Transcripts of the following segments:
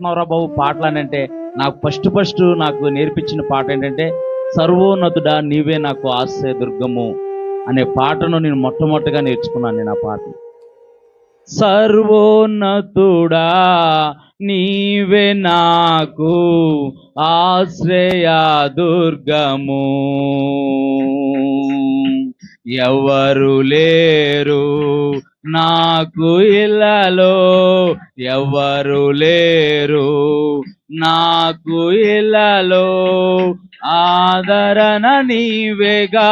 నేర్చుకున్నావురా బాబు పాటలు అని అంటే నాకు ఫస్ట్ ఫస్ట్ నాకు నేర్పించిన పాట ఏంటంటే సర్వోన్నతుడా నీవే నాకు ఆశ్రయ దుర్గము అనే పాటను నేను మొట్టమొదటిగా నేర్చుకున్నాను నేను ఆ పాట సర్వోన్నతుడా నీవే నాకు ఆశ్రయ దుర్గము ఎవరు లేరు నాకు ఇళ్ళలో ఎవరు లేరు నాకు ఇళ్ళలో ఆదరణ నీవేగా.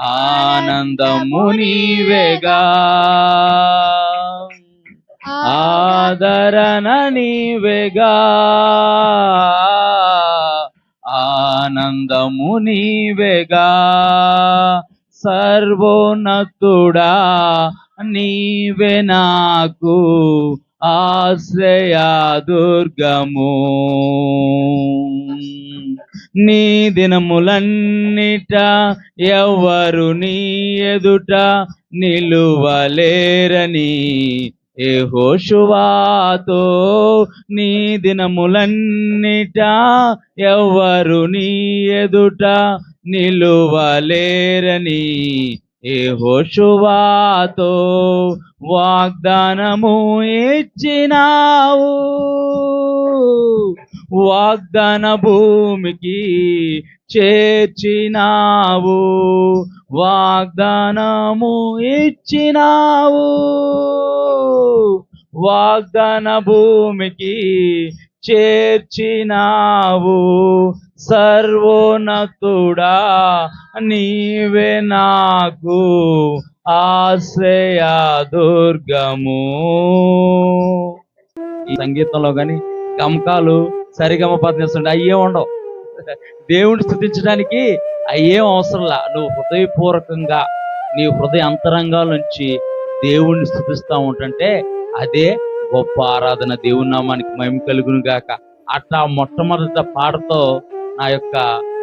ఆనందము నీవేగా. ఆదరణ నీవేగా. ఆనందము నీవేగా. సర్వోన్నతుడా నీవే నాకు ఆశ్రయాదుర్గము నీ దినములన్నిట ఎవరు నీ ఎదుట నిలువలేరని ఏహోషువాతో నీ దినములన్నిట ఎవరు నీ ఎదుట నిలువలేరని. ఏహోషువాతో వాగ్దానము ఇచ్చినావు. వాగ్దాన భూమికి చేర్చినావు. వాగ్దానము ఇచ్చినావు. వాగ్దాన భూమికి చేర్చినావు. సర్వోన్నతుడా నీవే నాకు ఆశ్రయ దుర్గము. ఈ సంగీతంలో కానీ గమకాలు సరిగమ పద్నిస్తుంటే అయ్యే ఉండవు. దేవుణ్ణి స్థుతించడానికి అయ్యేం అవసరంలా నువ్వు హృదయపూర్వకంగా నీ హృదయ అంతరంగాల నుంచి దేవుణ్ణి స్థుతిస్తూ ఉంటుంటే అదే గొప్ప ఆరాధన. దేవుని నామానికి మహిమ కలుగును గాక. అట్లా మొట్టమొదట పాటతో నా యొక్క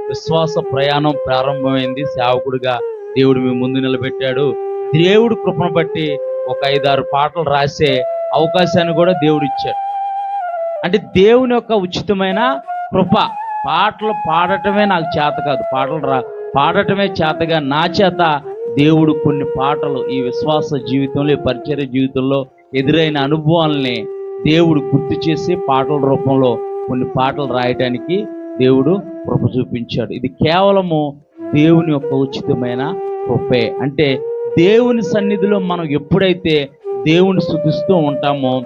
విశ్వాస ప్రయాణం ప్రారంభమైంది. సేవకుడిగా దేవుడు మీ ముందు నిలబెట్టాడు. దేవుడు కృపను బట్టి ఒక ఐదారు పాటలు రాసే అవకాశాన్ని కూడా దేవుడు ఇచ్చాడు. అంటే దేవుని యొక్క ఉచితమైన కృప. పాటలు పాడటమే నాకు చేత కాదు. పాటలు రా పాడటమే చేతగా నా చేత దేవుడు కొన్ని పాటలు ఈ విశ్వాస జీవితంలో ఈ పరిచర్య జీవితంలో ఎదురైన అనుభవాల్ని దేవుడు గుర్తు చేసి పాటల రూపంలో కొన్ని పాటలు రాయటానికి దేవుడు కృప చూపించాడు. ఇది కేవలము దేవుని యొక్క ఉచితమైన కృపే. అంటే దేవుని సన్నిధిలో మనం ఎప్పుడైతే దేవుని స్థుతిస్తూ ఉంటామో